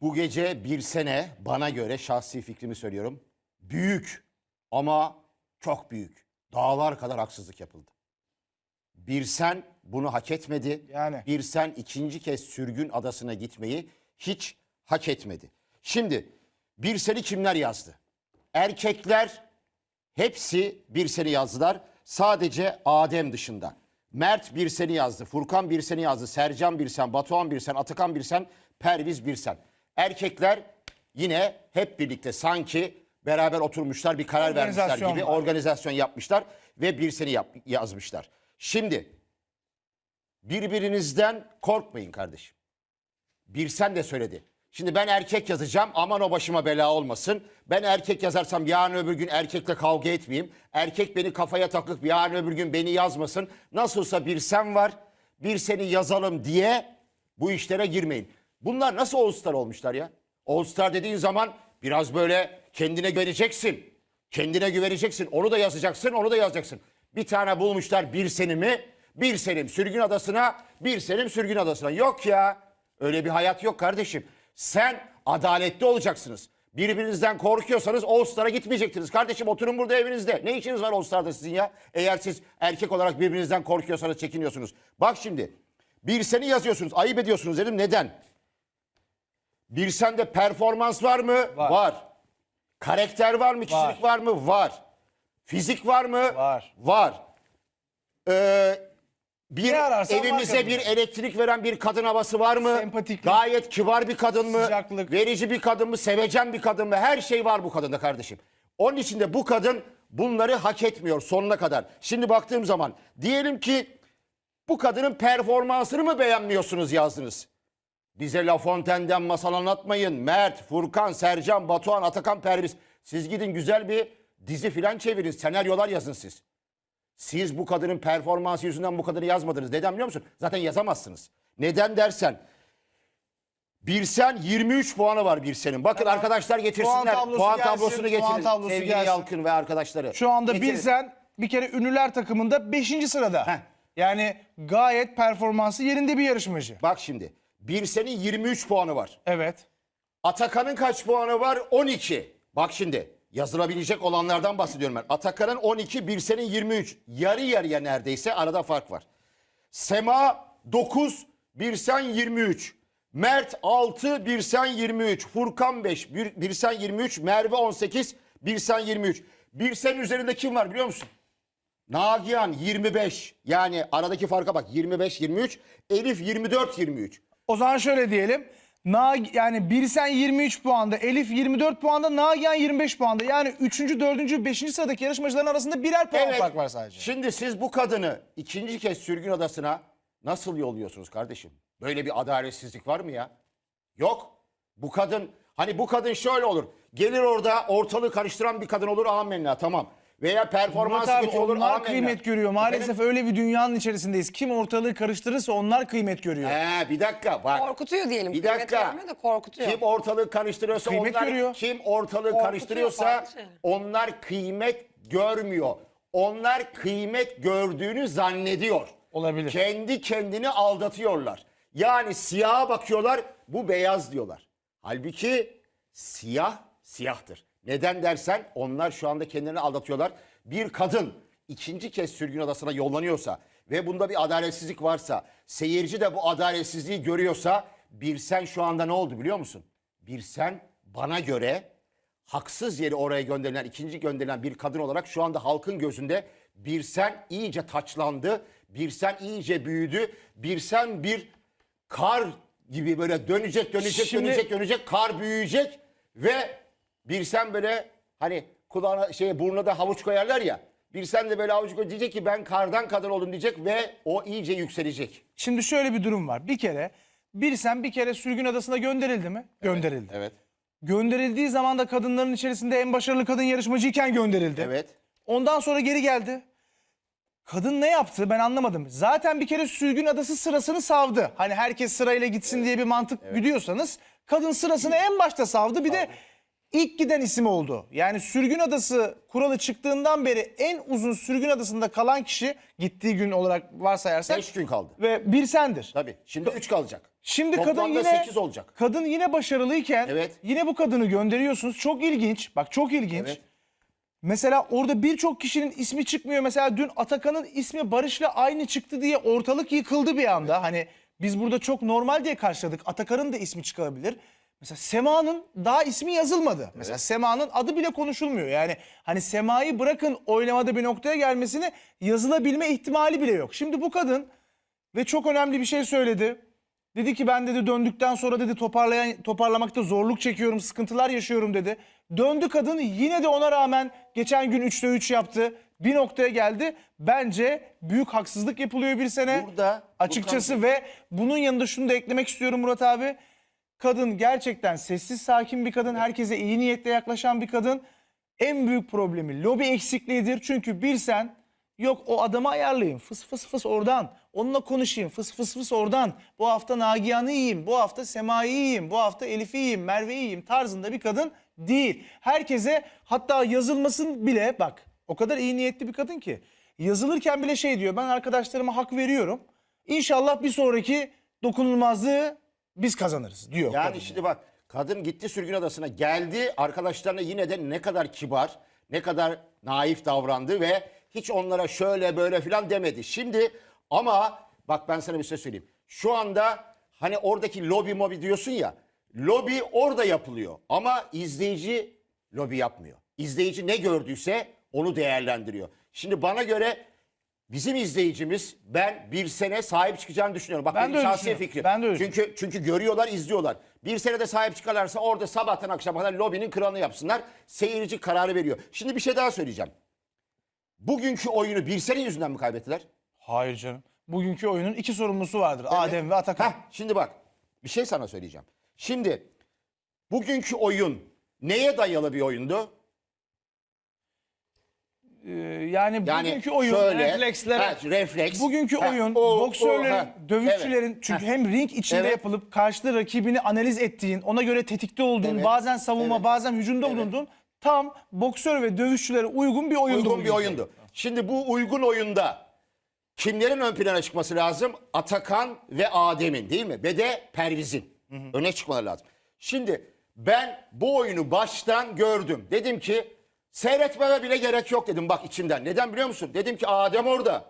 Bu gece bir sene bana göre şahsi fikrimi söylüyorum. Büyük ama çok büyük. Dağlar kadar haksızlık yapıldı. Bir sen bunu hak etmedi. Yani. Bir sen ikinci kez sürgün adasına gitmeyi hiç hak etmedi. Şimdi bir seni kimler yazdı? Erkekler hepsi bir seni yazdılar. Sadece Adem dışında. Mert bir seni yazdı, Furkan bir seni yazdı, Sercan bir sen, Batuhan bir sen, Atakan bir sen, Perviz bir sen. Erkekler yine hep birlikte sanki beraber oturmuşlar bir karar vermişler Organizasyon gibi var. organizasyon yapmışlar ve bir seni yap- yazmışlar. Şimdi birbirinizden korkmayın kardeşim. Bir sen de söyledi. Şimdi ben erkek yazacağım aman o başıma bela olmasın. Ben erkek yazarsam yarın öbür gün erkekle kavga etmeyeyim. Erkek beni kafaya takıp yarın öbür gün beni yazmasın. Nasılsa bir sen var bir seni yazalım diye bu işlere girmeyin. Bunlar nasıl All Star olmuşlar ya? All Star dediğin zaman biraz böyle kendine güveneceksin. Kendine güveneceksin. Onu da yazacaksın, onu da yazacaksın. Bir tane bulmuşlar bir senimi, bir senim sürgün adasına, bir senim sürgün adasına. Yok ya. Öyle bir hayat yok kardeşim. Sen adaletli olacaksınız. Birbirinizden korkuyorsanız All Star'a gitmeyecektiniz. Kardeşim oturun burada evinizde. Ne işiniz var All Star'da sizin ya? Eğer siz erkek olarak birbirinizden korkuyorsanız, çekiniyorsunuz. Bak şimdi. Bir seni yazıyorsunuz. Ayıp ediyorsunuz dedim. Neden? Bir sende performans var mı? Var. Karakter var mı? Kişilik var, mı? Var. Fizik var mı? Var. Var. Ee, bir var evimize bir elektrik veren bir kadın havası var mı? Sempatiklik. Gayet kibar bir kadın mı? Sıcaklık. Verici bir kadın mı? Sevecen bir kadın mı? Her şey var bu kadında kardeşim. Onun için de bu kadın bunları hak etmiyor sonuna kadar. Şimdi baktığım zaman diyelim ki bu kadının performansını mı beğenmiyorsunuz yazdınız? Bize La Fontaine'den masal anlatmayın. Mert, Furkan, Sercan, Batuhan, Atakan, Perviz. Siz gidin güzel bir dizi filan çevirin. Senaryolar yazın siz. Siz bu kadının performansı yüzünden bu kadını yazmadınız. Neden biliyor musun? Zaten yazamazsınız. Neden dersen. Birsen 23 puanı var Birsen'in. Bakın arkadaşlar getirsinler. Puan, tablosu gelsin, tablosunu puan getirin. tablosu Sevgili gelsin. Yalkın ve arkadaşları. Şu anda Getirin. Bilsen bir kere ünlüler takımında 5. sırada. Heh. Yani gayet performansı yerinde bir yarışmacı. Bak şimdi. Birsen'in 23 puanı var. Evet. Atakan'ın kaç puanı var? 12. Bak şimdi yazılabilecek olanlardan bahsediyorum ben. Atakan'ın 12, Birsen'in 23. Yarı yarıya neredeyse arada fark var. Sema 9, Birsen 23. Mert 6, Birsen 23. Furkan 5, Bir- Birsen 23. Merve 18, Birsen 23. Birsen üzerinde kim var biliyor musun? Nagihan 25. Yani aradaki farka bak 25-23. Elif 24-23. O zaman şöyle diyelim. Na, yani Birsen 23 puanda, Elif 24 puanda, Nagihan 25 puanda. Yani 3. 4. 5. sıradaki yarışmacıların arasında birer puan fark var sadece. Şimdi siz bu kadını ikinci kez sürgün adasına nasıl yolluyorsunuz kardeşim? Böyle bir adaletsizlik var mı ya? Yok. Bu kadın hani bu kadın şöyle olur. Gelir orada ortalığı karıştıran bir kadın olur amenna tamam. Veya Murat performansı abi kötü olur onlar amenna. kıymet görüyor. Maalesef Efendim? öyle bir dünyanın içerisindeyiz. Kim ortalığı karıştırırsa onlar kıymet görüyor. He, bir dakika bak. Korkutuyor diyelim. Bir Kıymet dakika. vermiyor da korkutuyor. Kim ortalığı karıştırıyorsa Kıymet onlar görüyor. kim ortalığı Korkutuyor, karıştırıyorsa farklı onlar kıymet görmüyor. Onlar kıymet gördüğünü zannediyor. Olabilir. Kendi kendini aldatıyorlar. Yani siyaha bakıyorlar bu beyaz diyorlar. Halbuki siyah siyahtır. Neden dersen onlar şu anda kendilerini aldatıyorlar. Bir kadın ikinci kez sürgün adasına yollanıyorsa ve bunda bir adaletsizlik varsa, seyirci de bu adaletsizliği görüyorsa bir sen şu anda ne oldu biliyor musun? Bir sen bana göre haksız yere oraya gönderilen, ikinci gönderilen bir kadın olarak şu anda halkın gözünde bir sen iyice taçlandı, bir sen iyice büyüdü, bir sen bir kar gibi böyle dönecek, dönecek, Şimdi- dönecek, dönecek, kar büyüyecek ve bir sen böyle hani kulağına şey burnuna da havuç koyarlar ya. Bir sen de böyle havuç koy diyecek ki ben kardan kadın oldum diyecek ve o iyice yükselecek. Şimdi şöyle bir durum var. Bir kere Birsen bir kere sürgün adasına gönderildi mi? Gönderildi. Evet. Gönderildiği zaman da kadınların içerisinde en başarılı kadın yarışmacıyken gönderildi. Evet. Ondan sonra geri geldi. Kadın ne yaptı ben anlamadım. Zaten bir kere sürgün adası sırasını savdı. Hani herkes sırayla gitsin diye bir mantık güdüyorsanız kadın sırasını en başta savdı. Bir de ilk giden isim oldu. Yani sürgün adası kuralı çıktığından beri en uzun sürgün adasında kalan kişi gittiği gün olarak varsayarsak 5 gün kaldı. ve bir sendir. Tabii. Şimdi 3 kalacak. Şimdi kadın Toplamda yine 8 olacak. kadın yine başarılıyken Evet. yine bu kadını gönderiyorsunuz. Çok ilginç. Bak çok ilginç. Evet. Mesela orada birçok kişinin ismi çıkmıyor. Mesela dün Atakan'ın ismi Barış'la aynı çıktı diye ortalık yıkıldı bir anda. Hani biz burada çok normal diye karşıladık. Atakan'ın da ismi çıkabilir. Mesela Sema'nın daha ismi yazılmadı. Mesela Sema'nın adı bile konuşulmuyor. Yani hani Sema'yı bırakın oylamada bir noktaya gelmesini yazılabilme ihtimali bile yok. Şimdi bu kadın ve çok önemli bir şey söyledi. Dedi ki ben dedi döndükten sonra dedi toparlayan toparlamakta zorluk çekiyorum, sıkıntılar yaşıyorum dedi. Döndü kadın yine de ona rağmen geçen gün 3'te 3 yaptı. Bir noktaya geldi. Bence büyük haksızlık yapılıyor bir sene. Burada- açıkçası ve bunun yanında şunu da eklemek istiyorum Murat abi. Kadın gerçekten sessiz sakin bir kadın, herkese iyi niyetle yaklaşan bir kadın. En büyük problemi lobi eksikliğidir. Çünkü bir sen yok o adamı ayarlayayım. Fıs fıs fıs oradan. Onunla konuşayım. Fıs fıs fıs oradan. Bu hafta Nagihan'ı yiyeyim. Bu hafta Sema'yı yiyeyim. Bu hafta Elif'i yiyeyim. Merve'yi yiyeyim tarzında bir kadın değil. Herkese hatta yazılmasın bile bak o kadar iyi niyetli bir kadın ki. Yazılırken bile şey diyor ben arkadaşlarıma hak veriyorum. İnşallah bir sonraki dokunulmazlığı biz kazanırız diyor. Yani kadın. şimdi bak kadın gitti sürgün adasına geldi arkadaşlarına yine de ne kadar kibar ne kadar naif davrandı ve hiç onlara şöyle böyle filan demedi. Şimdi ama bak ben sana bir şey söyleyeyim. Şu anda hani oradaki lobi mobi diyorsun ya lobi orada yapılıyor ama izleyici lobi yapmıyor. İzleyici ne gördüyse onu değerlendiriyor. Şimdi bana göre Bizim izleyicimiz ben bir sene sahip çıkacağını düşünüyorum. Bak Ben benim şahsi fikrim. Ben de öyle çünkü çünkü görüyorlar, izliyorlar. Bir senede sahip çıkarlarsa orada sabahtan akşama kadar lobinin kralını yapsınlar. Seyirci kararı veriyor. Şimdi bir şey daha söyleyeceğim. Bugünkü oyunu bir sene yüzünden mi kaybettiler? Hayır canım. Bugünkü oyunun iki sorumlusu vardır. Adem ve Atakan. Heh, şimdi bak bir şey sana söyleyeceğim. Şimdi bugünkü oyun neye dayalı bir oyundu? Ee, yani, Yani bugünkü oyun şöyle, reflekslere ha, refleks. Bugünkü Ha, oyun o, o, boksörlerin, ha, dövüşçülerin evet, çünkü hem ring içinde Evet. yapılıp karşıda rakibini analiz ettiğin, ona göre tetikte olduğun, Evet. bazen savunma, Evet. bazen hücumda bulunduğun tam boksör ve dövüşçülere uygun bir oyundu. uygun bir bugünkü. oyundu. Şimdi bu uygun oyunda kimlerin ön plana çıkması lazım? Atakan ve Adem'in değil mi? Ve de Perviz'in öne çıkmaları lazım. Şimdi ben bu oyunu baştan gördüm. Dedim ki seyretmeme bile gerek yok dedim bak içimden. Neden biliyor musun? Dedim ki Adem orada.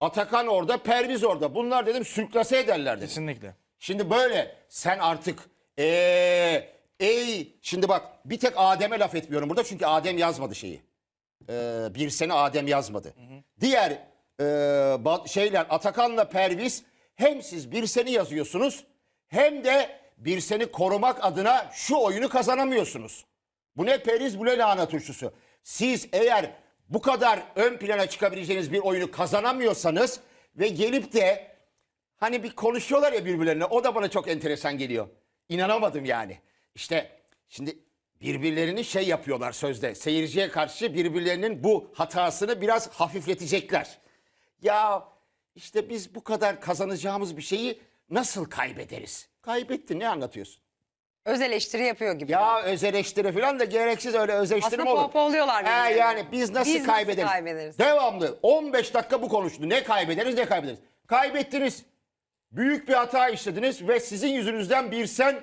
Atakan orada, Perviz orada. Bunlar dedim sürklase ederler dedim. Kesinlikle. Şimdi böyle sen artık ee, ey şimdi bak bir tek Adem'e laf etmiyorum burada çünkü Adem yazmadı şeyi. Ee, bir sene Adem yazmadı. Diğer ee, ba- şeyler Atakan'la Perviz hem siz bir seni yazıyorsunuz hem de bir seni korumak adına şu oyunu kazanamıyorsunuz. Bu ne periz bu ne lahana turşusu. Siz eğer bu kadar ön plana çıkabileceğiniz bir oyunu kazanamıyorsanız ve gelip de Hani bir konuşuyorlar ya birbirlerine. O da bana çok enteresan geliyor. İnanamadım yani. İşte şimdi birbirlerini şey yapıyorlar sözde. Seyirciye karşı birbirlerinin bu hatasını biraz hafifletecekler. Ya işte biz bu kadar kazanacağımız bir şeyi nasıl kaybederiz? Kaybettin ne anlatıyorsun? Öz eleştiri yapıyor gibi. Ya öz eleştiri falan da gereksiz öyle öz eleştiri mi Aslında olur? pohpohluyorlar He, yani biz nasıl Biz nasıl kaybederiz? kaybederiz? Devamlı 15 dakika bu konuştu. Ne kaybederiz ne kaybederiz. Kaybettiniz. Büyük bir hata işlediniz ve sizin yüzünüzden bir sen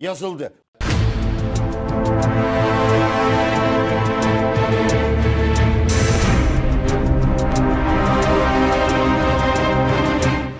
yazıldı.